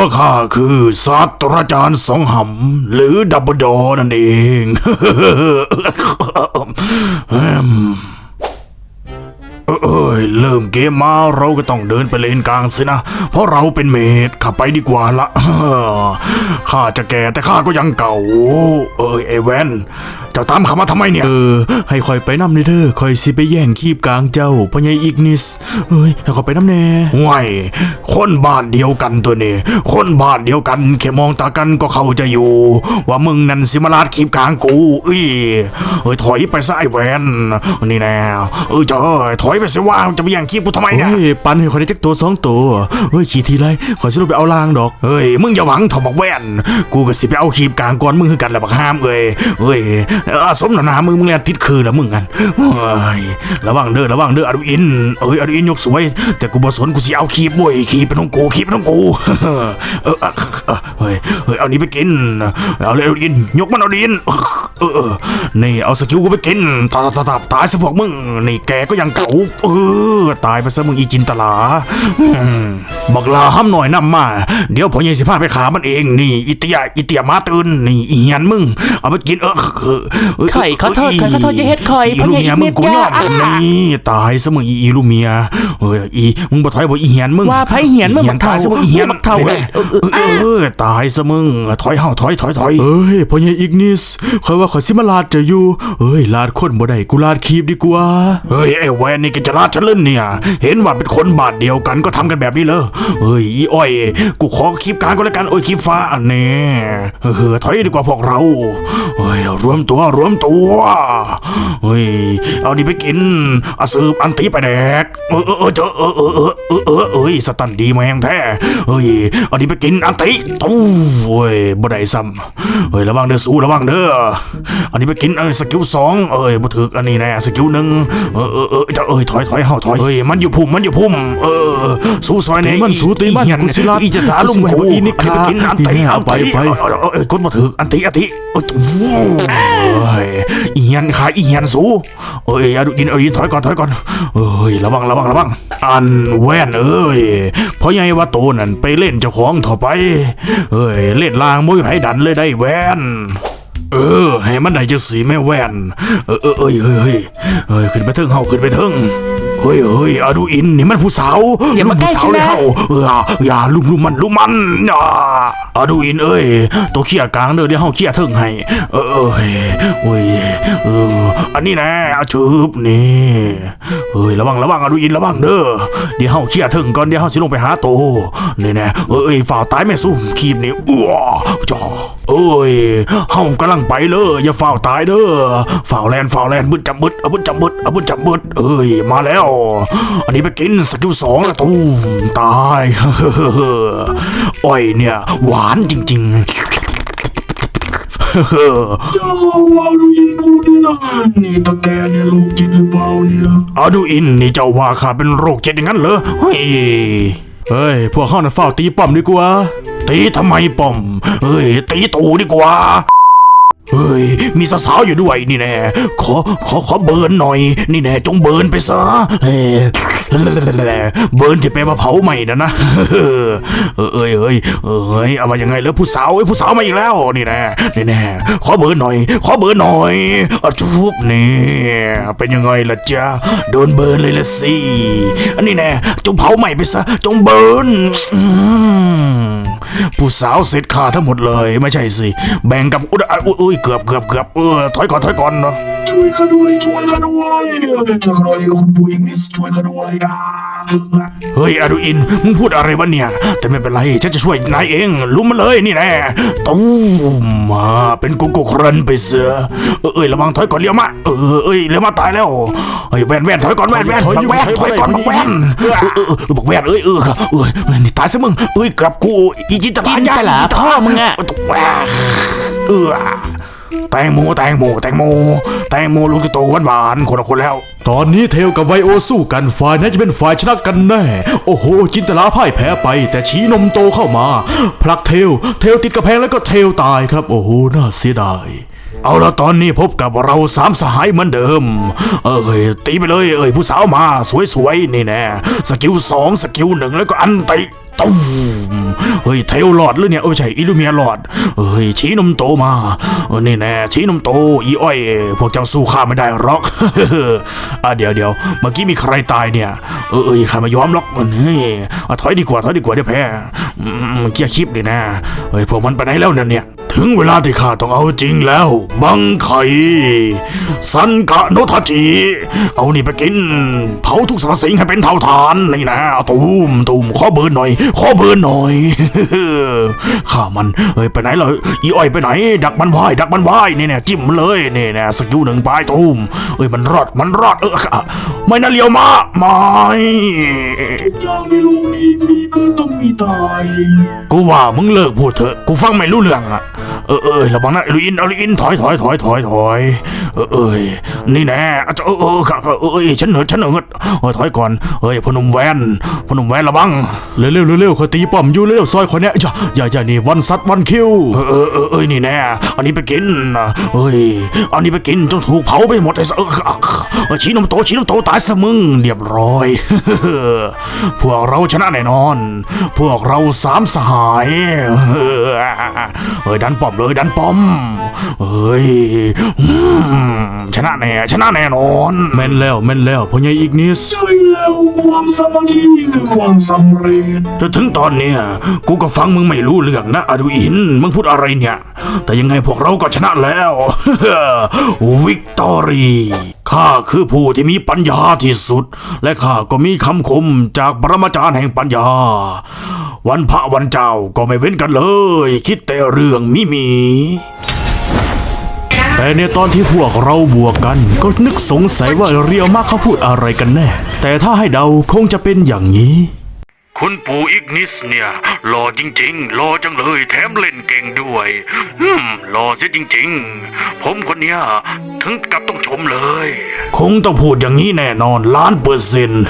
ตัวข้าคือศาสตราจารย์สองหำหรือดับเบิลดอนั่นเอง เอ้ยเริ่มเกมมาเราก็ต้องเดินไปเลนกลางสินะ เพราะเราเป็นเมดขับไปดีกว่าละข้าจะแก่แต่ข้าก็ยังเก่า เอ้ยไอแวนเจ้าตามข้ามาทำไมเนี่ยเออให้คอยไปนำในเด้อคอยสิไปแย่งคีบกลางเจ้าพ่อใหญ่อีกนิสเอ้ยให้คอยไปนำแน่ห่วยคนบ้านเดียวกันตัวนี้คนบ้านเดียวกันแค่มองตากันก็เข้าใจะอยู่ ว่ามึงนั่นสิมาลาดขีบกลางกูอุ้ยเอ้ยถอยไปซะไอ้แวนนี่แน่เออเจ้าเอ้ยถอยไปสิว่าจะไปแย่งขีบกูทำไมเนี่ยเฮ้ยปันให้คอยได้จักตัวสองตัวเฮ้ยขี่ทีไรขอยสิลงไปเอาลางดอกเฮ้ยมึงอย่าหวังถอบอกแวนกูก็สิไปเอาขีบกลางก่อนมึงคือกันแหละบักห้ามเอ้ยเฮ้ยเออสมนานามึงมึงเรียนติดคือแล้วมึงกันเฮ้ยระวังเด้อระวังเด้ออดุอินเอ้ยอดุอินยกสวย แต่กูบ่สนกูสิเอาขีบบ่ยขีบเป็นของกูขีบเป็นของกูเออเออเออเออเฮ้ยเฮ้ยเอานี้ไปกินเอาเลยอดุอินยกมันอดุอินเออเออนี่เอาสกิลกูไปกินตายตายตายตายซะพวกมึงนี่แกก็ยังเก่าเออตายไปซะมึงอีจินตลาอืมบักลาห้ำหน่อยน้ำมา เดี๋ยวพ่อใหญ่สิพาไปขามันเองนี่อีเตียอีเตียมาตื่นนี่อีเหียนมึงเอาไปกินเออเออเออข่อยขอโทษข่อยขอโทษอย่าเฮ็ดข่อยอีลูเมียเพราะอย่ามึงกูยอมอะนี่ตายซะมึงอีอีลูเมียเฮ้ยอีมึงบ่ถอยบ่อีเหียนมึงว่าไผเหียนมึงเหียบันกเฒ่าตายซะมึงอีเหียนบักเฒ่าแน่ๆเออเออเออตายซะมึงถอยเฮาถอยถอยถอยเอ้ยพ่อใหญ่อีกนิสคอยว่าขอยสิมาลาดเจะอยู่เอ้ยลาดคนบ่ได้กูลาดคีบดีกว่าเฮ้ยไอ้แวนนี่แกจะลาดฉันเล่นเนี่ย เห็นว่าเป็นคนบาทเดียวกันก็ทำกันแบบนี้เลยเฮ้ยอีอ้อยกูขอคลิปการก็แล้วกันโอ้ยคลิปฟ้าอันนี้เออถอยดีกว่าพวกเราเฮ้ยรวมตัวรวมตัวเฮ้ยเอานี่ไปกินอาสืบอันตีไปแดกเออเออเออเจอเออเออเออเออเออเอ้ยสตันดีแมงแท้เฮ้ยเอานี่ไปกินอันตีตู้เฮ้ยบ่ได้ซ้ำเฮ้ยระวังเด้อสู้ระวังเด้ออันนี้ไปกินเออสกิลสองเอ้ยบ่ถึกอันนี้แน่สกิลหนึ่งเออเออเออจะเอ้ยถอยถอยเฮาถอยเฮ้ยมันอยู่พุ่มมันอยู่พุ่มเออสู้ซอยแน่ตีมันสู้ตีมันอีเหี้ยกูสิลาดอีจะตาลุมกูกูสิอีนิอันนี้ไปกินอันตีนี่อันไปตีไปเออเออเออคนบ่ถึกอันตีอันตีโอ้ยวู้เอ้ยอีเหียนขาอีเหียนสู้เอ้ยเอาดูกินเอาดินถอยก่อนถอยก่อนเอ้ยระวังระวังระวังอันแว่นเอ้ยเพราะไงว่าโตนั่นไปเล่นเจ้าของต่อไปเอ้ยเล่นลางมวยไผดันเลยได้แว่น เออให้มันได้จะสีแม่แว่นเออเออเอ้ยเฮ้ยเฮ้ยเฮ้ยขึ้นไปเถิงเฮาขึ้นไปเถิง เฮ้ยเฮ้ยอาดูอินนี่มันผู้สาวอย่ามาลูกผู้สาวเลยใกล้ฉันนะเฮาเอออย่าลุมลุมมันลุมมันอย่าอาดูอินเอ้ยตัวเขี่ยกลางเด้อเดี๋ยวเฮาเขี่ยเทิงให้เออเออเฮ้ยเฮ้ยเอออันนี้นะเอาชืบนี่เฮ้ยระวังระวังอาดูอินระวังเด้อเดี๋ยวเฮาเขี่ยเทิงก่อนเดี๋ยวเฮาสิลงไปหาโตนี่แน่เออเอ้ยฝ่าวตายแม่สู้คีบนี่อ้วจ้าเอ้ยเฮากำลังไปเลยอย่าฝ่าวตายเด้อฝ่าวแลนฝ่าวแลนบึดจับบึดเอาบึดจับบึดเอาบึดจับบึดเอ้ยมาแล้วอันนี้ไปกินสกิลสองแล้วตูมตายอ้อยเนี่ย หวานจริงๆเจ้าว่าดูยินพูดได้นะนี่ตะแกเนี่ยลูกจิตหรือเปล่าเนี่ยอาดูอินนี่เจ้าว่าข้าเป็นโรคจิตอย่างนั้นเหรอเฮ้ยเฮ้ย พวกเขาน่ะเฝ้าตีป้อมดีกว่า ตีทำไมป้อม เฮ้ย ตีตูดีกว่า เฮ้ย มีสาวๆอยู่ด้วยนี่แน่ขอขอขอเบิร์นหน่อย นี่แน่จงเบิร์นไปซะเฮ้เบิร์นที่แปลว่าเผาใหม่นะนะเออเอ้ยเอ้ยเอ้ยเอามายังไงแล้วผู้สาวเอ้ยผู้สาวมาอีกแล้วนี่แน่นี่แน่ขอเบิร์นหน่อย ขอเบิร์นหน่อยอะทุบนี่เป็นยังไงล่ะจ๊ะโดนเบิร์นเลยละสิอันนี้แน่จงเผาใหม่ไปซะจงเบิร์นผู้สาวเสร็จขาทั้งหมดเลยไม่ใช่สิแบ่งกับอุ้ยอุ้ยอุ้ยเกือบเกือบเกือบเออถอยก่อนถอยก่อนเนาะช่วยข้าด้วยช่วยข้าด้วยช่วยข้าด้วยคุณปู่อิงลิสช่วยข้าด้วยอะเฮ้ยอาดูอินมึงพูดอะไรวะเนี่ย แต่ไม่เป็นไรฉันจะช่วยนายเองลุมมาเลยนี่แน่ตูมมาเป็นกุกกุกรันไปเสือเออเอ้ยระวังถอยก่อนเลี้ยวมาเออเอ้ยเลี้ยวมาตายแล้วเฮ้ยแว่นแว่นถอยก่อนแว่นแว่นถอยอยู่แว่นถอยก่อนถอยอยู่แว่นเออเออเออบอกแว่นเอ้ยเออเออนี่ตายซะมึงเอ้ยกลับกูอีจินตลาจินตลาพ่อมึงอะเออ แตงโมแตงโมแตงโมแตงโมลูกโตหวานหวานๆคนละคนแล้ว ตอนนี้เทลกับไวโอสู้กันฝ่ายไหนจะเป็นฝ่ายชนะกันแน่ โอ้โห จินตลาพ่ายแพ้ไป แต่ชี้นมโตเข้ามาผลักเทล เทลติดกระแพงแล้วก็เทลตายครับ โอ้โห น่าเสียดายเอาละตอนนี้พบกับเราสามสหายเหมือนเดิม เอ้ยตีไปเลย เอ้ยผู้สาวมา สวยๆนี่แน่สกิลสองสกิลหนึ่งแล้วก็อันติ ตูมเฮ้ยเทลหลอดหรือเนี่ยเออใช่อิลูเมียหลอดเฮ้ยชี้นมโตมาเออนี่แน่ชี้นมโตอีอ้อยพวกเจ้าสู้ข้าไม่ได้หรอกอะเดี๋ยวเดี๋ยวเมื่อกี้มีใครตายเนี่ยเออเอยข้าไม่ยอมหรอกเฮ้ยอะถอยดีกว่าถอยดีกว่าเดี๋ยวแพ้อืมเกียร์คลิปนี่นะเฮ้ยพวกมันไปไหนแล้วนั่นเนี่ย ถึงเวลาที่ข้าต้องเอาจริงแล้ว บังไคสันกะโนทจิเอานี่ไปกิน เผาทุกสรรพสิ่งให้เป็นเท่าฐานนี่นะตูมตูมขอเบิร์หน่อยขอเบิร์นหน่อยข้ามันเฮ้ยไปไหนเลยอีอ้อยไปไหน ดักมันไว้ดักมันไว้นี่แน่จิ้มมันเลยนี่แน่สกิลหนึ่งไปตูมเฮ้ยมันรอดมันรอดเอออะไม่น่าเลี้ยวมาไม่ทุกอย่างในโลกนี้มีเกิดต้องมีตายกูว่ามึงเลิกพูดเถอะกูฟังไม่รู้เรื่องอะเออเออระวังนะอลินอลินถอยถอยถอยถอยถอยเออเอยนี่แน่อาจจะเออเออค่ะค่ะเออเอยฉันเหนือฉันเหนือเออถอยก่อนเฮ้ยพอหนุ่มแวนพอหนุ่มแวนระวังเร็วเร็วเร็วเร็วเขาตีป้อมอยู่เร็วซอยคนเนี้ยอย่าอย่าอย่านี่วันซัดวันคิวเออเออเออเอยนี่แน่อันนี้ไปกินเฮ้ยอันนี้ไปกินจนถูกเผาไปหมดเลยเออเออชี้นมโตชี้นมโตตายซะมึงเรียบร้อย พวกเราชนะแน่นอน พวกเราสามสหายเฮ้ยดันป้อมเลยดันป้อมเฮ้ยชนะแน่ชนะแน่นอนแม่นแล้วแม่นแล้วพ่อใหญ่อีกนิสใช่แล้วความสามัคคีคือความสำเร็จจนถึงตอนเนี้ยกูก็ฟังมึงไม่รู้เรื่องนะอดูอิน มึงพูดอะไรเนี่ย แต่ยังไงพวกเราก็ชนะแล้ว วิกตอรีข้าคือผู้ที่มีปัญญาที่สุด และข้าก็มีคำคมจากปรมาจารย์แห่งปัญญา วันพระวันเจ้าก็ไม่เว้นกันเลย คิดแต่เรื่องมิมีแต่ในตอนที่พวกเราบวกกัน ก็นึกสงสัยว่าเรียวมากเขาพูดอะไรกันแน่ แต่ถ้าให้เดาคงจะเป็นอย่างนี้ คุณปู่อิกนิสเนี่ยหล่อจริงๆหล่อจังเลยแถมเล่นเก่งด้วยอืมหล่อเสียจริง ๆ ผมคนเนี้ยถึงกับต้องชมเลย คงต้องพูดอย่างนี้แน่นอนล้านเปอร์เซ็นต์